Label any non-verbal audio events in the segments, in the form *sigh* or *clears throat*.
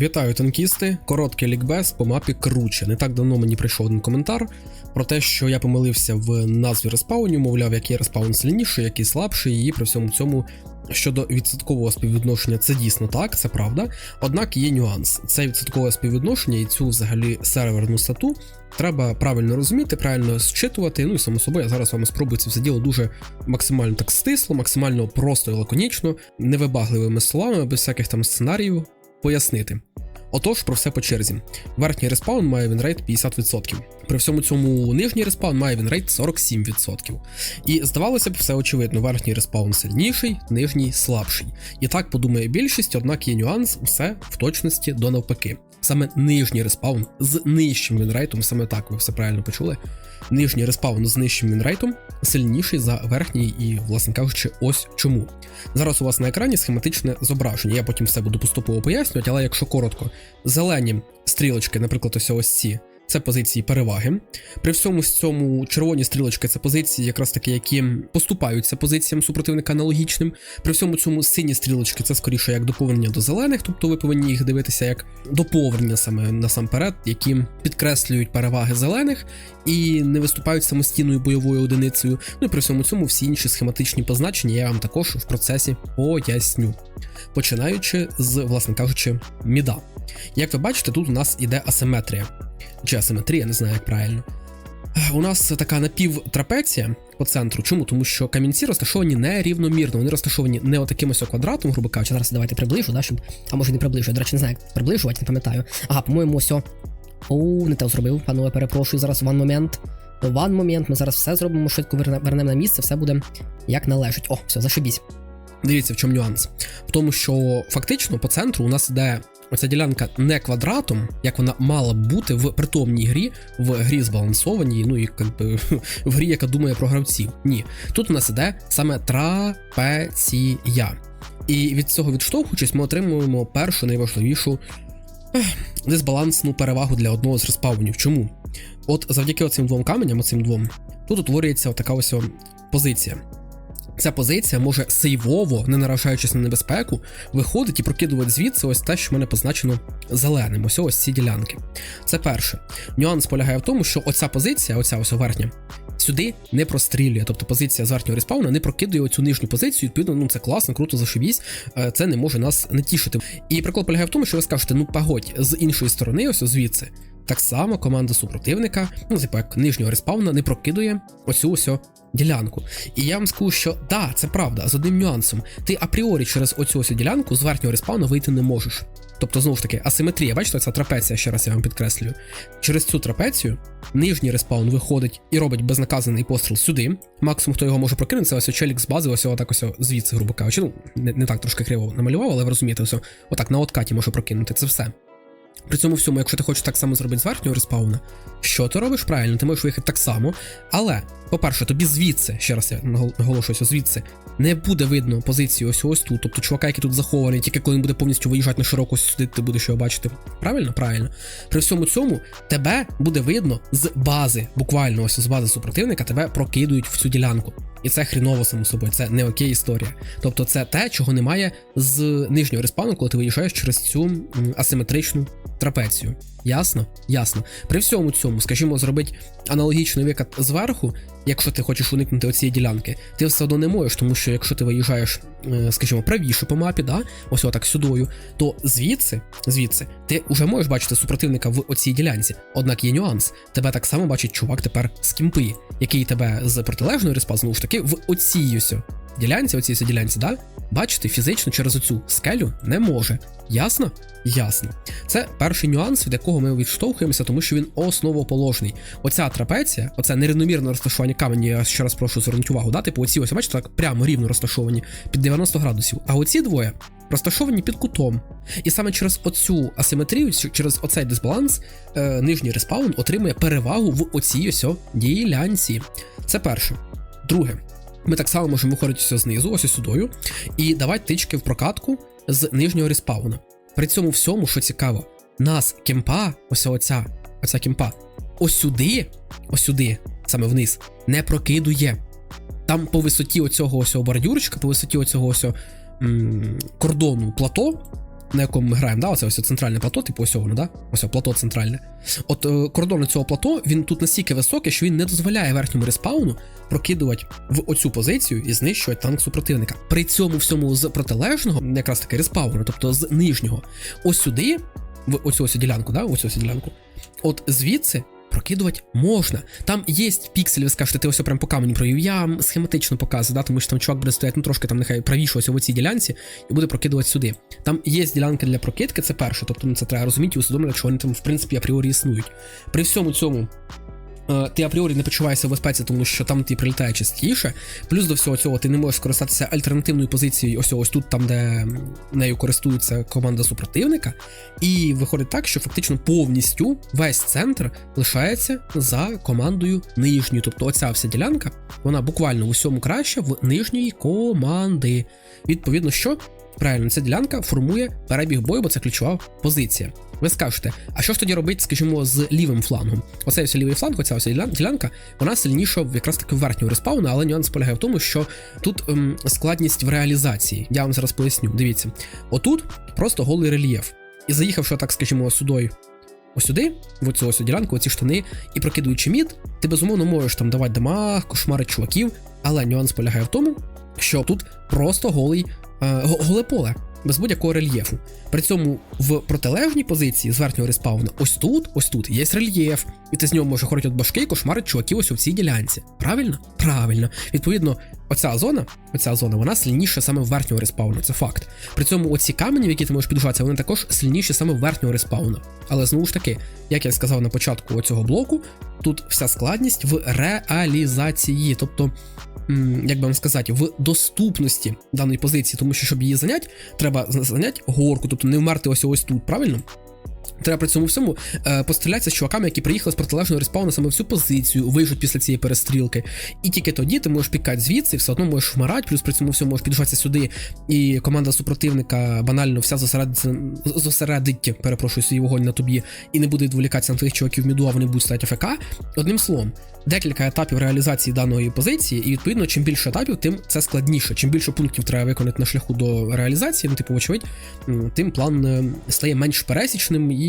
Вітаю танкісти! Короткий лікбез по мапі круче. Не так давно мені прийшов один коментар про те, що я помилився в назві респаунів, мовляв, який респаун сильніший, який слабший, і при всьому цьому щодо відсоткового співвідношення, це дійсно так, це правда. Однак є нюанс. Це відсоткове співвідношення і цю взагалі серверну стату треба правильно розуміти, правильно зчитувати. Ну і само собою, я зараз вам спробую це все діло дуже максимально так стисло, максимально просто і лаконічно, невибагливими словами, без всяких там сценаріїв пояснити. Отож, про все по черзі. Верхній респаун має вінрейт 50%. При всьому цьому нижній респаун має вінрейт 47%. І здавалося б, все очевидно, верхній респаун сильніший, нижній слабший. І так подумає більшість, однак є нюанс, усе в точності до навпаки. Саме нижній респаун з нижчим вінрейтом, саме так ви все правильно почули. Нижній респаун з нижчим вінрейтом сильніший за верхній, і, власне кажучи, ось чому. Зараз у вас на екрані схематичне зображення. Я потім все буду поступово пояснювати, але якщо коротко, зелені стрілочки, наприклад, ось ось ці. Це позиції переваги. При всьому цьому червоні стрілочки це позиції, якраз таки, які поступаються позиціям супротивника аналогічним. При всьому цьому сині стрілочки це скоріше як доповнення до зелених, тобто ви повинні їх дивитися як доповнення саме насамперед, які підкреслюють переваги зелених і не виступають самостійною бойовою одиницею. Ну і при всьому цьому всі інші схематичні позначення я вам також в процесі поясню. Починаючи з, власне кажучи, міда. Як ви бачите, тут у нас іде асиметрія. Чи асиметрія, не знаю, як правильно. У нас така напівтрапеція по центру. Чому? Тому що камінці розташовані нерівномірно. Вони розташовані не отаким квадратом, грубо кажучи. Зараз давайте приближу, да, щоб. А може не приближу, я, до речі, не знаю, як приближувати, не пам'ятаю. Ага, по-моєму, ось. Оу, не те зробив, панове, перепрошую, зараз ван момент. Ван момент, ми зараз все зробимо, швидко вернемо на місце, все буде як належить. О, все, зашибісь. Дивіться, в чому нюанс. В тому, що фактично по центру у нас іде оця ділянка не квадратом, як вона мала б бути в притомній грі, в грі збалансованій, ну і би, *laughs* в грі, яка думає про гравців. Ні. Тут у нас іде саме трапеція. І від цього відштовхуючись, ми отримуємо першу найважливішу ех, дисбалансну перевагу для одного з респаунів. Чому? От завдяки оцим двом каменям, оцим двом, тут утворюється така ось позиція. Ця позиція може сейвово, не наражаючись на небезпеку, виходить і прокидувати звідси ось те, що в мене позначено зеленим. Ось ось ці ділянки. Це перше. Нюанс полягає в тому, що оця позиція, оця ось верхня, сюди не прострілює. Тобто позиція з верхнього респауна не прокидує оцю нижню позицію. Відповідно, ну це класно, круто, зашибісь. Е, Це не може нас не тішити. І прикол полягає в тому, що ви скажете, ну погодь, з іншої сторони, ось звідси. Так само команда супротивника, ну типу як нижнього респауна, не прокидує оцю ось ділянку. І я вам скажу, що да, це правда, з одним нюансом. Ти апріорі через оцю ось ділянку з верхнього респауну вийти не можеш. Тобто, знову ж таки, асиметрія, бачите, ця трапеція, ще раз я вам підкреслюю. Через цю трапецію нижній респаун виходить і робить безнаказаний постріл сюди. Максимум, хто його може прокинути, це ось челік з бази, ось отак ось звідси, грубо кажучи. Ну, не, не так трошки криво намалював, але ви розумієте, ось отак на откаті може прокинути. Це все. При цьому всьому, якщо ти хочеш так само зробити з верхнього респауна, що ти робиш правильно? Ти можеш виїхати так само. Але, по-перше, тобі звідси, ще раз я нагол- наголошую, звідси, не буде видно позицію ось ось тут. Тобто чувака, який тут захований, тільки коли він буде повністю виїжджати на широко сюди, ти будеш його бачити. Правильно? Правильно. При всьому цьому тебе буде видно з бази, буквально ось з бази супротивника, тебе прокидують в цю ділянку. І це хріново само собою, це не окей історія. Тобто це те, чого немає з нижнього респану, коли ти виїжджаєш через цю асиметричну трапецію. Ясно? Ясно. При всьому цьому, скажімо, зробити аналогічний викат зверху, якщо ти хочеш уникнути оцієї ділянки, ти все одно не можеш, тому що якщо ти виїжджаєш, е, скажімо, правіше по мапі, да, ось отак сюдою, то звідси, звідси, ти вже можеш бачити супротивника в оцій ділянці. Однак є нюанс. Тебе так само бачить чувак тепер з кімпи, який тебе з протилежної респа, знову ж таки, в оцій ділянці, оцій ділянці, да, бачити фізично через оцю скелю не може. Ясно? Ясно. Це перший нюанс, від якого ми відштовхуємося, тому що він основоположний. Оця трапеція, оце нерівномірне розташування камені, я ще раз прошу звернути увагу, да? типу оці ось, бачите, так прямо рівно розташовані під 90 градусів. А оці двоє розташовані під кутом. І саме через оцю асиметрію, через оцей дисбаланс, е, нижній респаун отримує перевагу в оцій ось ділянці. Це перше. Друге, ми так само можемо виходити ось знизу, ось сюдою, і давати тички в прокатку з нижнього респауна. При цьому всьому, що цікаво, нас кемпа, ось оця, оця кемпа, ось сюди, ось сюди, саме вниз, не прокидує. Там по висоті оцього ось бордюрчика, по висоті оцього ось кордону плато, на якому ми граємо, да, оце ось центральне плато, типу ось воно, да? Ось плато центральне. От е, кордон цього плато він тут настільки високий, що він не дозволяє верхньому респауну прокидувати в оцю позицію і знищувати танк супротивника. При цьому всьому з протилежного, якраз таки респауну, тобто з нижнього, ось сюди, в оцю ось ділянку, да, ось ось ділянку, от звідси. Прокидувати можна. Там є пікселі, ви скажете, ти ось прям по каменю провів. Я схематично показую, да, тому що там чувак буде стояти, ну трошки там нехай правіше ось в цій ділянці і буде прокидувати сюди. Там є ділянка для прокидки, це перше, тобто ну, це треба розуміти і усвідомлювати, що вони там, в принципі, апріорі існують. При всьому цьому. Е, Ти апріорі не почуваєшся в безпеці, тому що там ти прилітає частіше. Плюс до всього цього ти не можеш скористатися альтернативною позицією, ось ось тут, там, де нею користується команда супротивника. І виходить так, що фактично повністю весь центр лишається за командою нижньої. Тобто оця вся ділянка, вона буквально в усьому краще в нижньої команди. Відповідно, що правильно, ця ділянка формує перебіг бою, бо це ключова позиція. Ви скажете, а що ж тоді робити, скажімо, з лівим флангом? Оцей ось лівий фланг, оця ось ділянка, вона сильніша якраз таки верхнього респауну, але нюанс полягає в тому, що тут ем, складність в реалізації. Я вам зараз поясню. Дивіться, отут просто голий рельєф. І заїхавши, так скажімо, сюди, ось сюди, в оцю ось ділянку, оці штани, і прокидуючи мід, ти безумовно можеш там давати дамаг, кошмарити чуваків, але нюанс полягає в тому, що тут просто голий, е, голе поле. Без будь-якого рельєфу. При цьому в протилежній позиції з верхнього респауна, ось тут, ось тут є рельєф, і ти з нього може хорити башки і кошмарить чуваків ось у цій ділянці. Правильно? Правильно. Відповідно, оця зона, оця зона, вона сильніша саме в верхнього респауну, це факт. При цьому оці камені, в які ти можеш піджатися, вони також сильніші саме в верхнього респауну. Але знову ж таки, як я сказав на початку цього блоку, тут вся складність в реалізації, тобто. Як би вам сказати, в доступності даної позиції, тому що щоб її зайняти, треба занять горку, тобто не вмерти ось ось тут, правильно? Треба при цьому всьому е, пострілятися з чуваками, які приїхали з протилежного респауну саме в цю позицію, вижуть після цієї перестрілки. І тільки тоді ти можеш пікати звідси, все одно можеш вмирати, плюс при цьому всьому можеш піджатися сюди, і команда супротивника банально вся зосередиться, зосередить, перепрошую, свій вогонь на тобі, і не буде відволікатися на твоїх чуваків міду, а вони будуть стояти АФК. Одним словом, декілька етапів реалізації даної позиції, і відповідно, чим більше етапів, тим це складніше. Чим більше пунктів треба виконати на шляху до реалізації, ну типу, вочевидь, тим план е, стає менш пересічним і.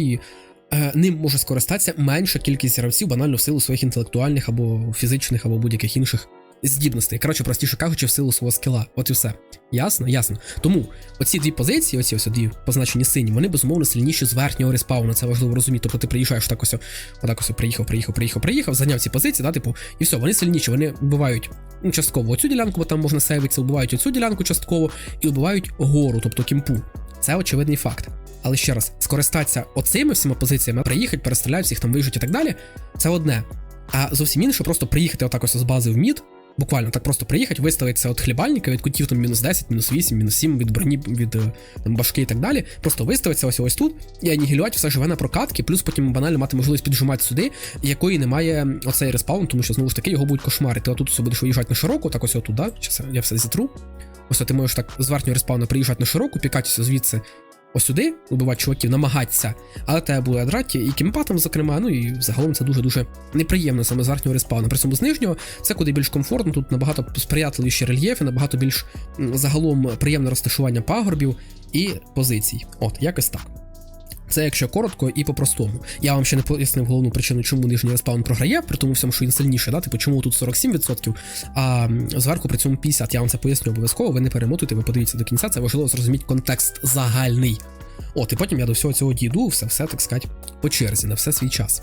Е, Ним може скористатися менша кількість гравців, банально в силу своїх інтелектуальних або фізичних, або будь-яких інших здібностей. Коротше, простіше кажучи, в силу свого скіла. От і все. Ясно? Ясно. Тому оці дві позиції, оці ось дві позначені сині, вони безумовно сильніші з верхнього респауну. Це важливо розуміти. Тобто ти приїжджаєш так ось, отак ось приїхав, приїхав, приїхав, приїхав, зайняв ці позиції, да, типу, і все, вони сильніші, вони вбивають ну, частково оцю ділянку, бо там можна сейвитися, вбивають оцю ділянку частково і вбивають гору, тобто кімпу. Це очевидний факт. Але ще раз, скористатися оцими всіма позиціями, приїхати, перестріляти всіх там вижить і так далі, це одне. А зовсім інше просто приїхати отак ось з бази в мід, буквально так просто приїхати, виставитися від хлібальника, від кутів там мінус 10, мінус 8, мінус 7, від броні, від е, там, башки і так далі. Просто виставитися ось ось тут і анігілювати все живе на прокатки, плюс потім банально мати можливість піджимати сюди, якої немає оцей респаун, тому що знову ж таки його будуть кошмарити. Отут все будеш виїжджати на широку, так ось отут, да? Щас я все зітру. Ось ти можеш так з респауна приїжджати на широку, пікатися звідси ось сюди, убивати чуваків, намагатися, але тебе буде драті і кімпатом, зокрема, ну і загалом це дуже-дуже неприємно саме з верхнього респауна. При цьому з нижнього це куди більш комфортно, тут набагато сприятливіші рельєфи, набагато більш загалом приємне розташування пагорбів і позицій. От, якось так. Це якщо коротко і по-простому. Я вам ще не пояснив головну причину, чому нижній респаун програє, при тому всьому, що він сильніший, да? типу, чому тут 47%, а зверху при цьому 50%. Я вам це поясню обов'язково, ви не перемотуйте, ви подивіться до кінця, це важливо зрозуміти контекст загальний. От, і потім я до всього цього дійду, все, все так сказати, по черзі, на все свій час.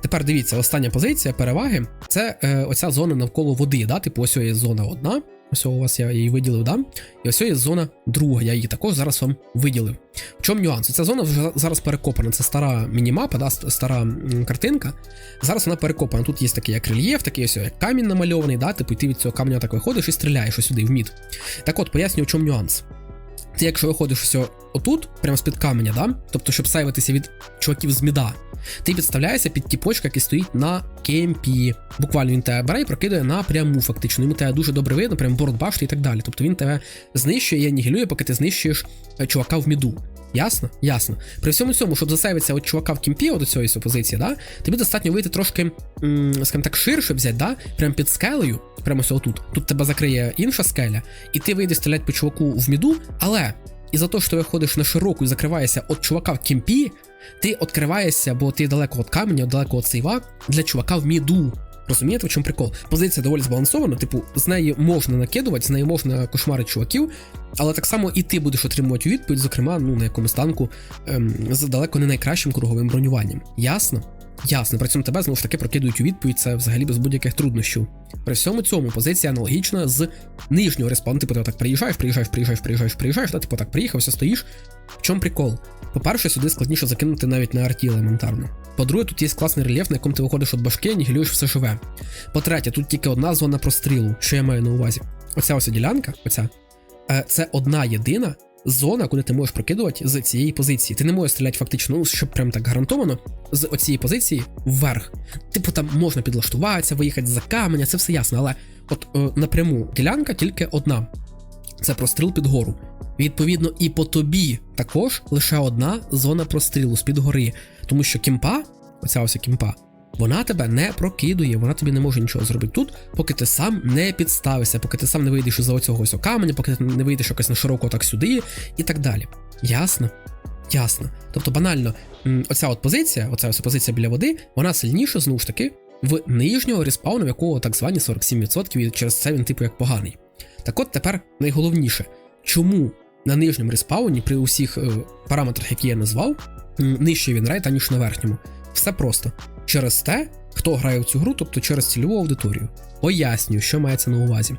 Тепер дивіться, остання позиція переваги це е, оця зона навколо води. Да? Типу, ось є зона одна. Ось у вас я її виділив, да? І ось є зона друга, я її також зараз вам виділив. В чому нюанс? Ця зона вже зараз перекопана. Це стара мінімапа, да, стара картинка. Зараз вона перекопана. Тут є такий як рельєф, такий ось як камінь намальований, да? типу, ти від цього камня так виходиш і стріляєш ось сюди, в мід. Так от, пояснюю, в чому нюанс. Ти, якщо виходиш ось отут, прямо з-під каменя, да? тобто, щоб сейвитися від чуваків з міда, ти підставляєшся під тіпочка, який стоїть на кемпі. Буквально він тебе бере і прокидає напряму, фактично. Йому тебе дуже добре видно, прям борт башти і так далі. Тобто він тебе знищує і анігілює, поки ти знищуєш е, чувака в міду. Ясно? Ясно. При всьому цьому, щоб засейвитися от чувака в кімпі, от до цієї позиції, да, тобі достатньо вийти трошки, скажімо так, ширше взяти, да, прямо під скелею, прямо ось отут. Тут тебе закриє інша скеля, і ти вийдеш стріляти по чуваку в міду, але І за те, що ти виходиш на широку і закриваєшся від чувака в кімпі, ти відкриваєшся, бо ти далеко від каменя, далеко від сейва для чувака в міду. Розумієте, в чому прикол? Позиція доволі збалансована, типу, з неї можна накидувати, з неї можна кошмарити чуваків, але так само і ти будеш отримувати відповідь, зокрема, ну на якомусь танку ем, з далеко не найкращим круговим бронюванням. Ясно? Ясно, при цьому тебе знову ж таки прокидують у відповідь, це взагалі без будь-яких труднощів. При всьому цьому позиція аналогічна з нижнього респауну. Типу, ти так приїжджаєш, приїжджаєш, приїжджаєш, приїжджаєш, приїжджаєш, та, типу так приїхав, все стоїш. В чому прикол? По-перше, сюди складніше закинути навіть на арті елементарно. По-друге, тут є класний рельєф, на якому ти виходиш від башки, нігілюєш все живе. По-третє, тут тільки одна зона прострілу, що я маю на увазі. Оця ось ділянка, оця, е, це одна єдина зона, куди ти можеш прокидувати з цієї позиції. Ти не можеш стріляти фактично, ну, щоб прям так гарантовано, з оцієї позиції вверх. Типу там можна підлаштуватися, виїхати за каменя, це все ясно, але от е, напряму ділянка тільки одна. Це простріл під гору. Відповідно, і по тобі також лише одна зона прострілу з-під гори. Тому що кімпа, оця ось кімпа, вона тебе не прокидує, вона тобі не може нічого зробити тут, поки ти сам не підставишся, поки ти сам не вийдеш із оцього ось каменя, поки ти не вийдеш якось на широко так сюди і так далі. Ясно? Ясно. Тобто, банально, оця от позиція, оця ось позиція біля води, вона сильніша, знову ж таки, в нижнього респауну, якого так звані 47%, і через це він типу як поганий. Так от тепер найголовніше, чому на нижньому респауні при усіх е, параметрах, які я назвав, м, нижче він рейт, аніж на верхньому. Все просто через те, хто грає в цю гру, тобто через цільову аудиторію. Пояснюю, що мається на увазі.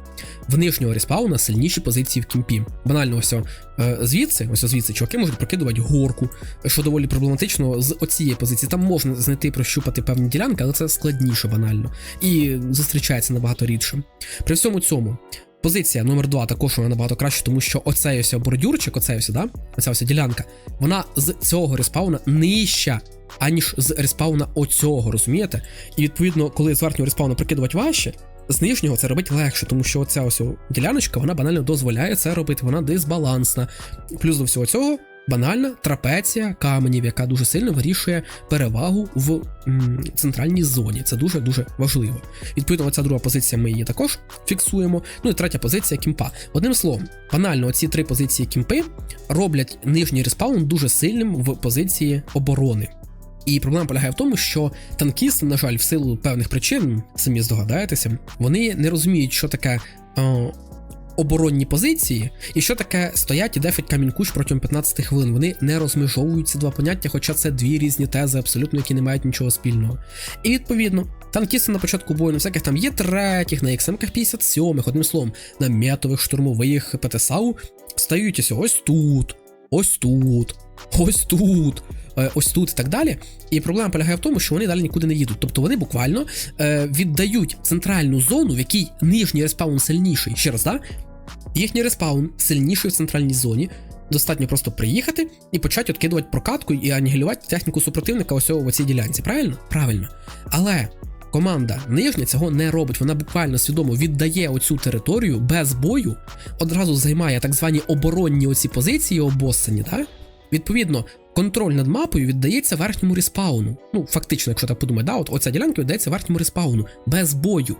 В нижнього респауна сильніші позиції в кімпі. Банально, ось е, звідси, ось звідси, чуваки можуть прокидувати горку, що доволі проблематично з оцієї позиції. Там можна знайти прощупати певні ділянки, але це складніше банально і зустрічається набагато рідше. При всьому цьому. Позиція номер 2 також вона набагато краще, тому що оцей ось бордюрчик, оцей ось, да? оця ось ділянка, вона з цього респауна нижча, аніж з респауна оцього, розумієте? І відповідно, коли з верхнього респауна прикидувати важче, з нижнього це робити легше, тому що оця ось діляночка вона банально дозволяє це робити, вона дисбалансна. Плюс до всього цього. Банальна трапеція каменів, яка дуже сильно вирішує перевагу в м, центральній зоні. Це дуже дуже важливо. Відповідно, ця друга позиція ми її також фіксуємо. Ну і третя позиція кімпа. Одним словом, банально, оці три позиції кімпи роблять нижній респаун дуже сильним в позиції оборони. І проблема полягає в тому, що танкісти, на жаль, в силу певних причин, самі здогадаєтеся, вони не розуміють, що таке. Оборонні позиції, і що таке стоять і дефить камінь кущ протягом 15 хвилин. Вони не розмежовують ці два поняття, хоча це дві різні тези, абсолютно які не мають нічого спільного. І відповідно, танкісти на початку бою на всяких там є третіх, на XM 57 одним словом, на м'ятових штурмових ПТСАУ стають ось ось тут, ось тут, ось тут. е, Ось тут і так далі. І проблема полягає в тому, що вони далі нікуди не їдуть. Тобто вони буквально е, віддають центральну зону, в якій нижній респаун сильніший. Ще раз, да? Їхній респаун сильніший в центральній зоні. Достатньо просто приїхати і почати відкидувати прокатку і анігілювати техніку супротивника ось в цій ділянці. Правильно? Правильно. Але команда нижня цього не робить. Вона буквально свідомо віддає оцю територію без бою, одразу займає так звані оборонні оці позиції обоссані, да? Відповідно, контроль над мапою віддається верхньому респауну. Ну, фактично, якщо так подумати, да, от оця ділянка віддається верхньому респауну без бою.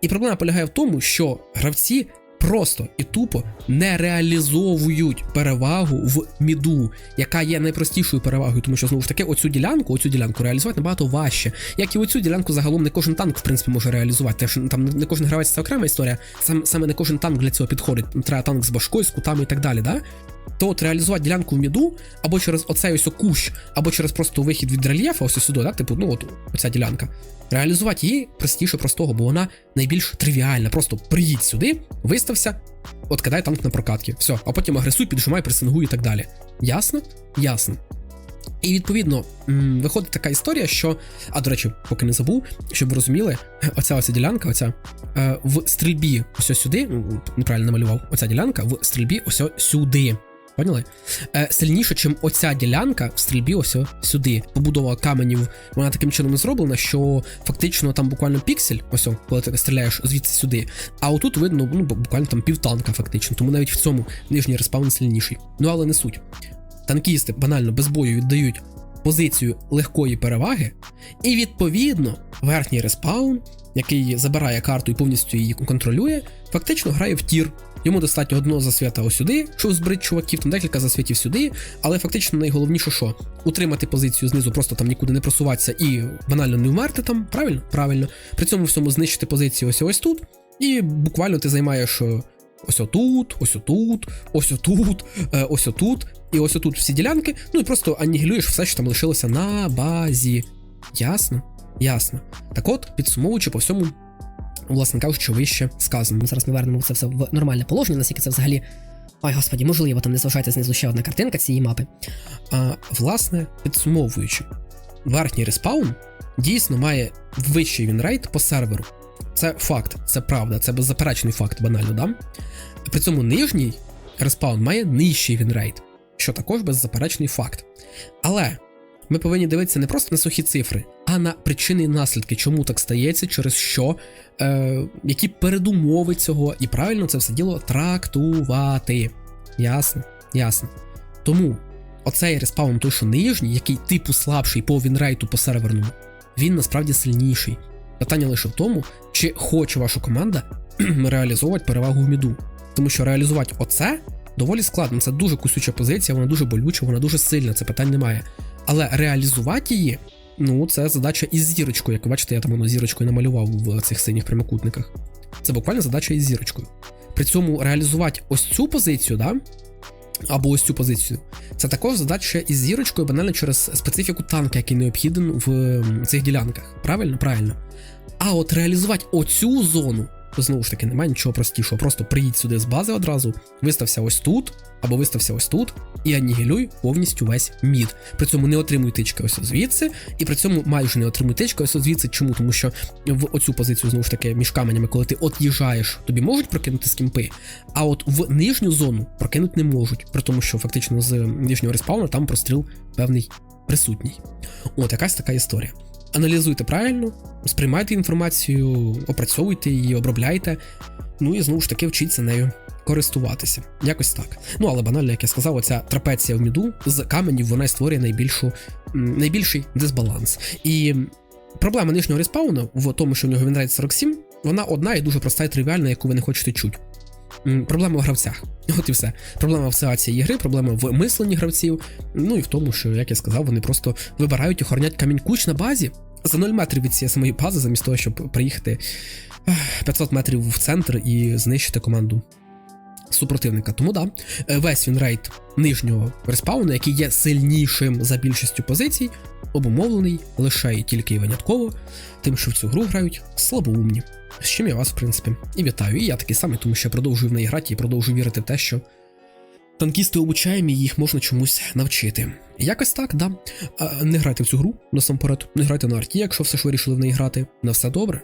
І проблема полягає в тому, що гравці просто і тупо не реалізовують перевагу в міду, яка є найпростішою перевагою, тому що знову ж таки оцю ділянку, оцю ділянку реалізувати набагато важче. Як і оцю ділянку загалом не кожен танк, в принципі, може реалізувати. Що там не кожен гравець це окрема історія. Сам саме не кожен танк для цього підходить. Треба танк з башкою, з кутами і так далі. Да? То от реалізувати ділянку в міду або через оцей ось кущ, або через просто вихід від рельєфа, ось сюди, да? типу, ну от оця ділянка. Реалізувати її простіше простого, бо вона найбільш тривіальна. Просто приїдь сюди, вистався, от танк на прокатки. Все, а потім агресуй, піджимай, пресингуй і так далі. Ясно? Ясно. І відповідно виходить така історія, що. А до речі, поки не забув, щоб ви розуміли, оця оця ділянка, оця е, в стрільбі ось сюди, неправильно намалював, оця ділянка в стрільбі ось сюди. Поняли? Е, сильніше, чим оця ділянка в стрільбі ось сюди. Побудова каменів, вона таким чином зроблена, що фактично там буквально піксель, ось коли ти стріляєш звідси сюди. А отут видно ну, буквально там півтанка, фактично. Тому навіть в цьому нижній респаун сильніший. Ну але не суть. Танкісти банально без бою віддають позицію легкої переваги, і відповідно верхній респаун, який забирає карту і повністю її контролює, фактично грає в тір. Йому достатньо одного засвята ось сюди, щоб збрити чуваків, там декілька засвітів сюди, але фактично найголовніше, що утримати позицію знизу, просто там нікуди не просуватися і банально не вмерти там, правильно? Правильно. При цьому всьому знищити позицію ось ось тут, і буквально ти займаєш е, ось отут, ось отут, ось отут, е, ось отут, і ось отут всі ділянки, ну і просто анігілюєш все, що там лишилося на базі. Ясно? Ясно. Так от, підсумовуючи по всьому, власне кажучи, вище сказано. Ми Зараз ми вернемо це все в нормальне положення, наскільки це взагалі. Ой, господі, можливо, там не зважайте знизу ще одна картинка цієї мапи. А, власне, підсумовуючи, верхній респаун дійсно має вищий вінрейт по серверу. Це факт, це правда, це беззаперечний факт, банально, да? При цьому нижній респаун має нижчий вінрейт, що також беззаперечний факт. Але ми повинні дивитися не просто на сухі цифри, а на причини і наслідки, чому так стається, через що, е, які передумови цього, і правильно це все діло трактувати. Ясно? Ясно. Тому оцей респаун, той, що нижній, який типу слабший по вінрейту по серверному, він насправді сильніший. Питання лише в тому, чи хоче ваша команда *clears throat* реалізовувати перевагу в міду. Тому що реалізувати оце доволі складно. Це дуже кусюча позиція, вона дуже болюча, вона дуже сильна, це питань немає. Але реалізувати її, ну це задача із зірочкою. Як ви бачите, я там воно зірочкою намалював в цих синіх прямокутниках. Це буквально задача із зірочкою. При цьому реалізувати ось цю позицію, да? або ось цю позицію, це також задача із зірочкою, банально через специфіку танка, який необхіден в цих ділянках. Правильно? Правильно. А от реалізувати оцю зону, то знову ж таки немає нічого простішого. Просто приїдь сюди з бази одразу, вистався ось тут, або вистався ось тут, і анігілюй повністю весь мід. При цьому не отримуй тички ось звідси, і при цьому майже не отримуй тички ось звідси. Чому? Тому що в оцю позицію, знову ж таки, між каменями, коли ти от'їжджаєш, тобі можуть прокинути скімпи, а от в нижню зону прокинути не можуть, при тому, що фактично з нижнього респауна там простріл певний присутній. От якась така історія. Аналізуйте правильно, сприймайте інформацію, опрацьовуйте її, обробляйте. Ну і знову ж таки вчіться нею користуватися. Якось так. Ну але банально, як я сказав, оця трапеція в міду з каменів вона й створює найбільшу, найбільший дисбаланс. І проблема нижнього респауну в тому, що в нього вінрейт 47, вона одна і дуже проста і тривіальна, яку ви не хочете чути. Проблема в гравцях. *laughs* От і все. Проблема в сеації ігри, проблема в мисленні гравців. Ну і в тому, що, як я сказав, вони просто вибирають охоронять камінь куч на базі за 0 метрів від цієї самої бази, замість того, щоб приїхати 500 метрів в центр і знищити команду супротивника. Тому да, е, весь вінрейт нижнього респауну, який є сильнішим за більшістю позицій, обумовлений лише і тільки і винятково, тим, що в цю гру грають слабоумні. З чим я вас, в принципі, і вітаю. І я такий самий, тому що я продовжую в неї грати і продовжую вірити в те, що танкісти обучаємі, їх можна чомусь навчити. Якось так, да. А, не грайте в цю гру насамперед, не грайте на арті, якщо все ж вирішили в неї грати. На все добре.